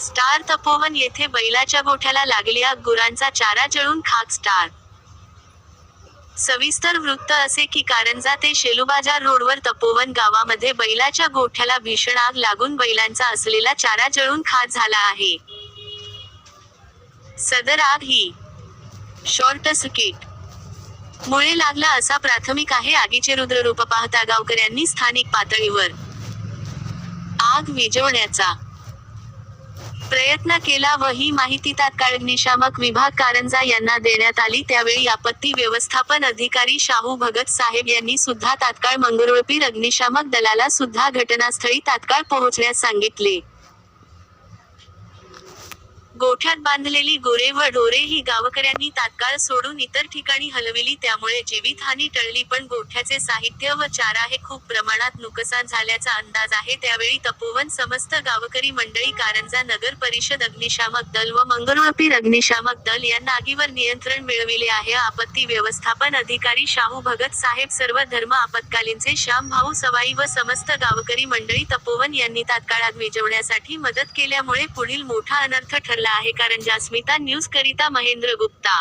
Star Tapovan येथे बैलाच्या गोठ्याला लागली आग गुरांचा चारा जळून खाक स्टार. सविस्तर वृत्त असे की कारंजा ते शेलूबाजार रोडवर तपोवन गावामध्ये बैलाच्या गोठ्याला भीषण आग लागून बैलांचा असलेला चारा जळून खाक झाला आहे. सदर आग ही शॉर्ट सर्किट. मुळे लागला असा प्राथमिक आहे आगीचे रुद्ररूप पाहता गावकऱ्यांनी स्थानिक पातळीवर. आग विजवण्याचा प्रयत्न केला व ही माहिती तात्काळ अग्निशामक विभाग कारंजा यांना देण्यात आली. त्यावेळी आपत्ती व्यवस्थापन अधिकारी शाहू भगत साहेब यांनी सुद्धा तात्काळ मंगरुळपीर अग्निशामक दलाला सुद्धा घटनास्थळी तात्काळ पोहोचण्यास सांगितले. गोठ्यात बांधलेली गोरे व ढोरे ही गावकऱ्यांनी तात्काळ सोडून इतर ठिकाणी हलविली. त्यामुळे जीवितहानी टळली पण गोठ्याचे साहित्य व चारा हे खूप प्रमाणात नुकसान झाल्याचा अंदाज आहे. त्यावेळी तपोवन समस्त गावकरी मंडळी कारंजा नगर परिषद अग्निशामक दल व मंगरुळपीर अग्निशामक दल यांना आगीवर नियंत्रण मिळविले आहे. आपत्ती व्यवस्थापन अधिकारी शाहू भगत साहेब सर्व धर्म आपत्कालीनचे श्याम भाऊ सवाई व समस्त गावकरी मंडळी तपोवन यांनी तात्काळ आग मदत केल्यामुळे पुढील मोठा अनर्थ ठरला आहे कारण जास्मिता न्यूज करिता महेंद्र गुप्ता.